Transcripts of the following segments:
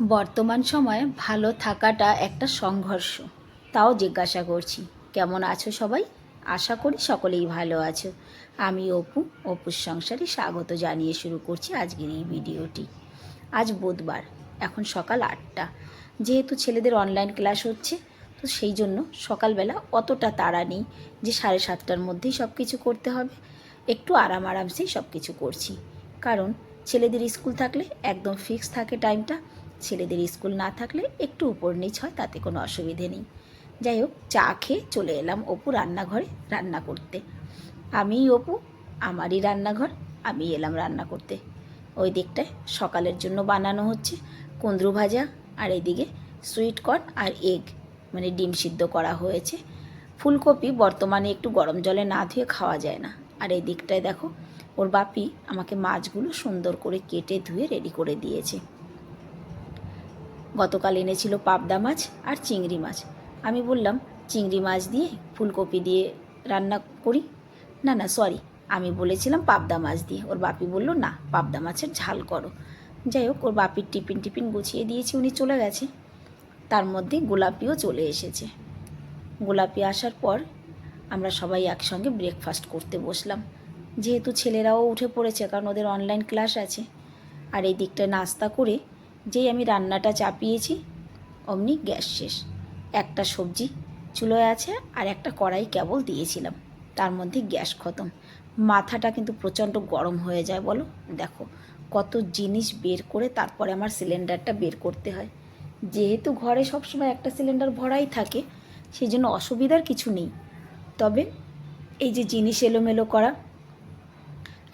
বর্তমান সময়ে ভালো থাকাটা একটা সংঘর্ষ। তাও জিজ্ঞাসা করছি, কেমন আছো সবাই? আশা করি সকলেই ভালো আছো। আমি অপু, অপুর সংসারে স্বাগত জানিয়ে শুরু করছি আজকের এই ভিডিওটি। আজ বুধবার, এখন সকাল আটটা। যেহেতু ছেলেদের অনলাইন ক্লাস হচ্ছে, তো সেই জন্য সকালবেলা অতটা তাড়া নেই যে সাড়ে সাতটার মধ্যেই সব কিছু করতে হবে। একটু আরাম আরামসেই সব কিছু করছি। কারণ ছেলেদের স্কুল থাকলে একদম ফিক্স থাকে টাইমটা ছেলেদের স্কুল না থাকলে একটু উপর নিচ হয়, তাতে কোনো অসুবিধে নেই। যাই হোক, চা খেয়ে চলে এলাম অপু রান্নাঘরে রান্না করতে। আমিই অপু, আমারই রান্নাঘর আমি এলাম রান্না করতে। ওই দিকটায় সকালের জন্য বানানো হচ্ছে কুঁদরু ভাজা, আর এদিকে সুইট কর্ন আর এগ মানে ডিম সিদ্ধ করা হয়েছে। ফুলকপি বর্তমানে একটু গরম জলে না ধুয়ে খাওয়া যায় না। আর এই দিকটায় দেখো, ওর বাপি আমাকে মাছগুলো সুন্দর করে কেটে ধুয়ে রেডি করে দিয়েছে। গতকাল এনেছিল পাবদা মাছ আর চিংড়ি মাছ। আমি বললাম, চিংড়ি মাছ দিয়ে ফুলকপি দিয়ে রান্না করি? না না সরি আমি বলেছিলাম পাবদা মাছ দিয়ে। ওর বাপি বলল, না, পাবদা মাছের ঝাল করো। যাই হোক, ওর বাপির টিফিন টিফিন গুছিয়ে দিয়েছি, উনি চলে গেছে। তার মধ্যে গোলাপিও চলে এসেছে। গোলাপি আসার পর আমরা সবাই একসঙ্গে ব্রেকফাস্ট করতে বসলাম। যেহেতু ছেলেরাও উঠে পড়েছে, কারণ ওদের অনলাইন ক্লাস আছে। আর এই দিকটা নাস্তা করে যেই আমি রান্নাটা চাপিয়েছি, অমনি গ্যাস শেষ। একটা সবজি চুলোয় আছে আর একটা কড়াই কেবল দিয়েছিলাম। তার মধ্যে গ্যাস খতম। মাথাটা কিন্তু প্রচণ্ড গরম হয়ে যায় বলো। দেখো, কত জিনিস বের করে তারপরে আমার সিলিন্ডারটা বের করতে হয়। যেহেতু ঘরে সবসময় একটা সিলিন্ডার ভরাই থাকে সেই জন্য অসুবিধার কিছু নেই। তবে এই যে জিনিস এলোমেলো করা,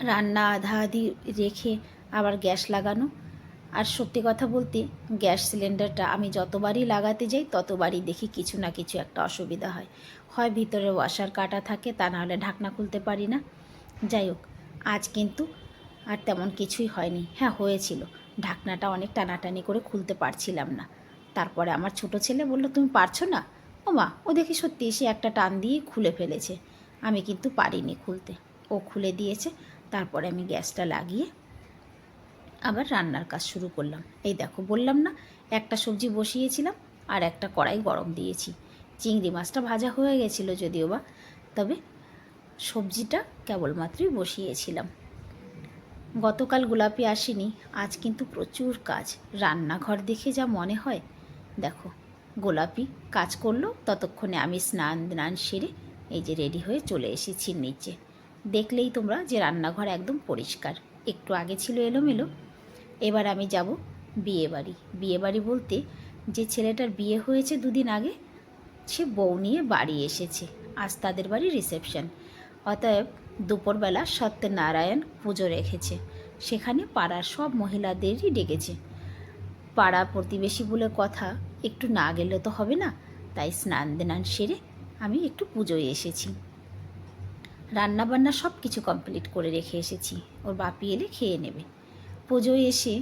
রান্না আধা আধি রেখে আবার গ্যাস লাগানো আর সত্যি কথা বলতে, গ্যাস সিলিন্ডারটা আমি যতবারই লাগাতে যাই, ততবারই দেখি কিছু না কিছু একটা অসুবিধা হয়। হয় ভিতরে ওয়াশার কাটা থাকে, তা নাহলে ঢাকনা খুলতে পারি না। যাই হোক, আজ কিন্তু আর তেমন কিছুই হয়নি। হ্যাঁ হয়েছিল। ঢাকনাটা অনেক টানাটানি করে খুলতে পারছিলাম না। তারপরে আমার ছোট ছেলে বলল, তুমি পারছ না? ও মা, ও দেখি সত্যি সে একটা টান দিয়ে খুলে ফেলেছে। আমি কিন্তু পারিনি খুলতে। ও খুলে দিয়েছে। তারপরে আমি গ্যাসটা লাগিয়ে আবার রান্নার কাজ শুরু করলাম। এই দেখো, বললাম না, একটা সবজি বসিয়েছিলাম আর একটা কড়াই গরম দিয়েছি। চিংড়ি মাছটা ভাজা হয়ে গেছিল যদিও বা, তবে সবজিটা কেবলমাত্রই বসিয়েছিলাম। গতকাল গোলাপি আসেনি, আজ কিন্তু প্রচুর কাজ। রান্নাঘর দেখে যা মনে হয়, দেখো, গোলাপি কাজ করল, ততক্ষণে আমি স্নান দান সেরে এই যে রেডি হয়ে চলে এসেছি নিচে। দেখলেই তোমরা যে রান্নাঘর একদম পরিষ্কার। একটু আগে ছিল এলোমেলো এবার আমি যাব বিয়ে বাড়ি। বিয়ে বাড়ি বলতে যে ছেলেটার বিয়ে হয়েছে দুদিন আগে, সে বউ নিয়ে বাড়ি এসেছে। আজ তাদের বাড়ি রিসেপশন। অতএব দুপুরবেলা সত্যনারায়ণ পুজো রেখেছে। সেখানে পাড়ার সব মহিলাদেরই ডেকেছে। পাড়া প্রতিবেশী বলে কথা, একটু না গেলে তো হবে না, তাই স্নান দেনান সেরে আমি একটু পুজোয় এসেছি। রান্নাবান্না সব কিছু কমপ্লিট করে রেখে এসেছি। ওর বাপি এলে খেয়ে নেবে। পুজোয় এসে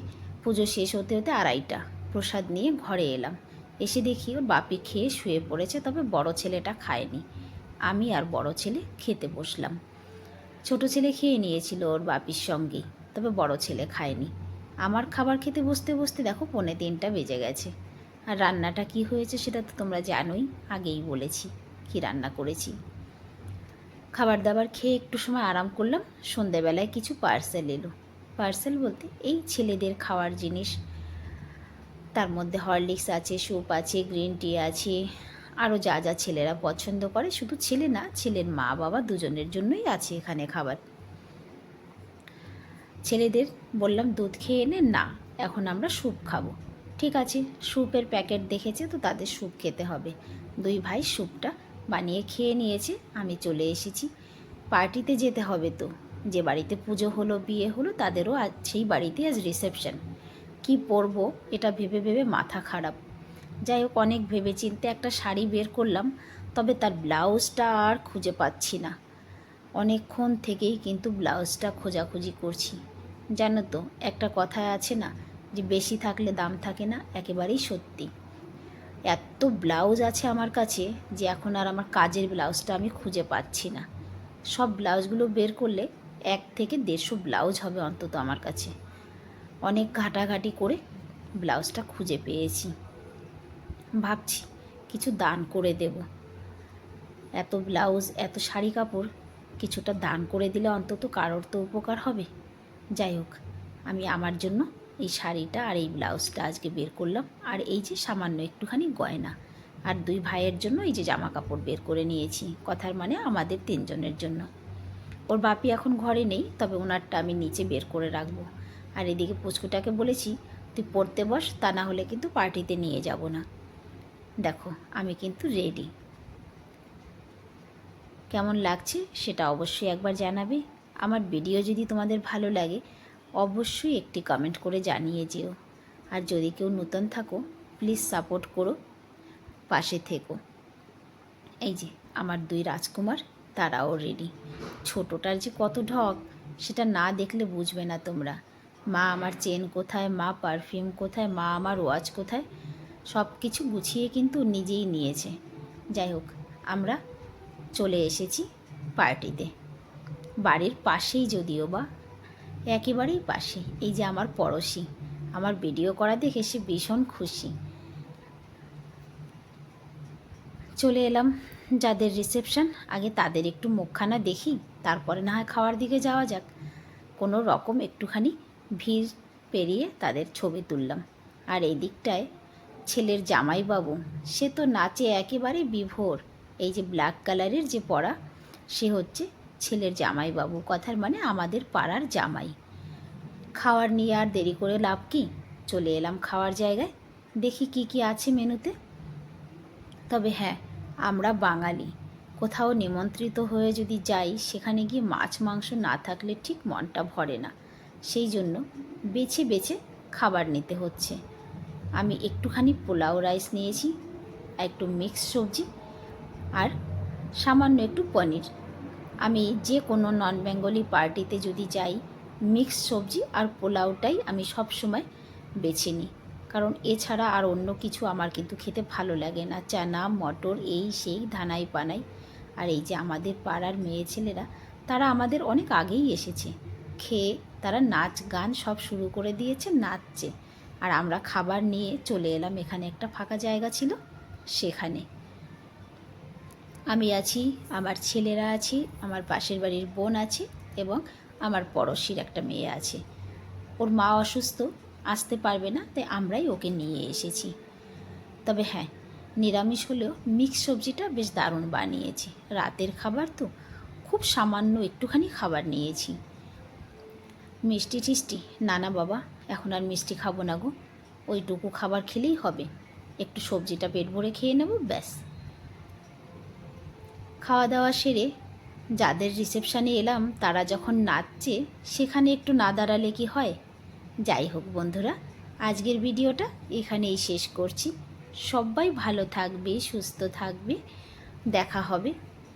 পুজো শেষ হতে হতে আড়াইটা প্রসাদ নিয়ে ঘরে এলাম। এসে দেখি ওর বাপি খেয়ে শুয়ে পড়েছে, তবে বড় ছেলেটা খায়নি। আমি আর বড় ছেলে খেতে বসলাম। ছোট ছেলে খেয়ে নিয়েছিল ওর বাপির সঙ্গেই, তবে বড় ছেলে খায়নি। আমার খাবার খেতে বসতে বসতে দেখো পৌনে তিনটা বেজে গেছে। আর রান্নাটা কি হয়েছে সেটা তো তোমরা জানোই, আগেই বলেছি কি রান্না করেছি। খাবার দাবার খেয়ে একটু সময় আরাম করলাম, সন্ধেবেলায় কিছু পার্সেল এলো। পার্সেল বলতে এই ছেলেদের খাওয়ার জিনিস। তার মধ্যে হরলিক্স আছে, স্যুপ আছে, গ্রিন টি আছে আরও যা যা ছেলেরা পছন্দ করে। শুধু ছেলে না, ছেলের মা বাবা দুজনের জন্যই আছে এখানে খাবার। ছেলেদের বললাম, দুধ খেয়ে এনে না, এখন আমরা স্যুপ খাব। ঠিক আছে, স্যুপের প্যাকেট দেখেছে, তো তাদের স্যুপ খেতে হবে। দুই ভাই স্যুপটা বানিয়ে খেয়ে নিয়েছে, আমি চলে এসেছি। পার্টিতে যেতে হবে তো। যে বাড়িতে পুজো হলো, বিয়ে হলো, তাদেরও আজ সেই বাড়িতে আজ রিসেপশন কি পরবো, এটা ভেবে ভেবে মাথা খারাপ। যাই হোক, অনেক ভেবে চিনতে একটা শাড়ি বের করলাম, তবে তার ব্লাউজটা আর খুঁজে পাচ্ছি না। অনেকক্ষণ থেকেই কিন্তু ব্লাউজটা খোঁজাখুঁজি করছি। জানো তো, একটা কথায় আছে না, যে বেশি থাকলে দাম থাকে না, একেবারেই সত্যি। এত ব্লাউজ আছে আমার কাছে, যে এখন আর আমার কাজের ব্লাউজটা আমি খুঁজে পাচ্ছি না। সব ব্লাউজগুলো বের করলে এক থেকে দেড়শো ব্লাউজ হবে অন্তত আমার কাছে। অনেক ঘাটাঘাটি করে ব্লাউজটা খুঁজে পেয়েছি। ভাবছি কিছু দান করে দেব। এত ব্লাউজ, এত শাড়ি কাপড়, কিছুটা দান করে দিলে অন্তত কারোর তো উপকার হবে। যাই হোক, আমি আমার জন্য এই শাড়িটা আর এই ব্লাউজটা আজকে বের করলাম। আর এই যে সামান্য একটুখানি গয়না আর দুই ভাইয়ের জন্য এই যে জামা কাপড় বের করে নিয়েছি, কথার মানে আমাদের তিনজনের জন্য। ওর বাপি এখন ঘরে নেই, তবে ওনারটা আমি নিচে বের করে রাখব। আর এদিকে পুচকুটাকে বলেছি, তুই পড়তে বস, তা না হলে কিন্তু পার্টিতে নিয়ে যাব না। দেখো, আমি কিন্তু রেডি কেমন লাগছে সেটা অবশ্যই একবার জানাবে। আমার ভিডিও যদি তোমাদের ভালো লাগে, অবশ্যই একটি কমেন্ট করে জানিয়ে যেও। আর যদি কেউ নতুন থাকো প্লিজ সাপোর্ট করো, পাশে থেকো। এই যে, আমার দুই রাজকুমার। তারাও রেডি ছোটোটার যে কত ঢক, সেটা না দেখলে বুঝবে না তোমরা। মা আমার চেন কোথায়, মা পারফিউম কোথায়, মা আমার ওয়াচ কোথায় সব কিছু গুছিয়ে কিন্তু নিজেই নিয়েছে। যাই হোক, আমরা চলে এসেছি পার্টিতে বাড়ির পাশেই যদিও বা, একেবারেই পাশে। এই যে আমার পড়োশি, আমার ভিডিও করা দেখে সে ভীষণ খুশি। চলে এলাম যাদের রিসেপশন আগে তাদের একটু মুখখানা দেখি, তারপরে না হয় খাওয়ার দিকে যাওয়া যাক। কোনো রকম একটুখানি ভিড় পেরিয়ে তাদের ছবি তুললাম। আর এই দিকটায় ছেলের জামাইবাবু, সে তো নাচে একেবারে বিভোর। এই যে ব্ল্যাক কালারের যে পরা সে হচ্ছে ছেলের জামাইবাবু। কথার মানে আমাদের পাড়ার জামাই। খাওয়ার নিয়ে আর দেরি করে লাভ কি? চলে এলাম খাওয়ার জায়গায়। দেখি কি কি আছে মেনুতে। তবে হ্যাঁ আমরা বাঙালি। কোথাও নিমন্ত্রিত হয়ে যদি যাই, সেখানে গিয়ে মাছ, মাংস না থাকলে ঠিক মনটা ভরে না। সেই জন্য বেছে বেছে খাবার নিতে হচ্ছে। আমি একটুখানি পোলাও রাইস নিয়েছি, একটু মিক্স সবজি আর সামান্য একটু পনির। আমি যে কোনো নন বেঙ্গলি পার্টিতে যদি যাই মিক্স সবজি আর পোলাওটাই আমি সব সময় বেছে নিই। কারণ এছাড়া আর অন্য কিছু আমার কিন্তু খেতে ভালো লাগে না। চানা, মটর, এই সেই ধানাই পানাই। আর এই যে আমাদের পাড়ার মেয়ে ছেলেরা, তারা আমাদের অনেক আগেই এসেছে। খেয়ে তারা নাচ গান সব শুরু করে দিয়েছে, নাচছে। আর আমরা খাবার নিয়ে চলে এলাম, এখানে একটা ফাঁকা জায়গা ছিল, সেখানে। আমি আছি, আমার ছেলেরা আছে, আমার পাশের বাড়ির বোন আছে এবং আমার পড়শির একটা মেয়ে আছে। ওর মা অসুস্থ আসতে পারবে না, তাই আমরাই ওকে নিয়ে এসেছি। তবে হ্যাঁ নিরামিষ হলেও মিক্স সবজিটা বেশ দারুণ বানিয়েছি। রাতের খাবার তো খুব সামান্য একটুখানি খাবার নিয়েছি। মিষ্টি টিষ্টি, না না বাবা, এখন আর মিষ্টি খাব না গো। ওইটুকু খাবার খেলেই হবে। একটু সবজিটা পেট ভরে খেয়ে নেব, ব্যাস। খাওয়া দাওয়া সেরে যাদের রিসেপশানে এলাম, তারা যখন নাচছে, সেখানে একটু না দাঁড়ালে কি হয়? যাই হোক বন্ধুরা, আজকের ভিডিওটা এখানেই শেষ করছি। সবাই ভালো থাকবে, সুস্থ থাকবে। দেখা হবে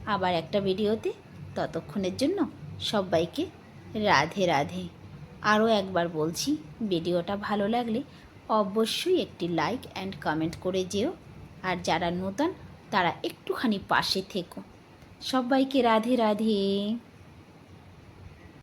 আবার একটা ভিডিওতে। ততক্ষণের জন্য সবাইকে রাধে রাধে। আরও একবার বলছি, ভিডিওটা ভালো লাগলে অবশ্যই একটি লাইক অ্যান্ড কমেন্ট করে যেও। আর যারা নতুন, তারা একটুখানি পাশে থেকো। সবাইকে রাধে রাধে।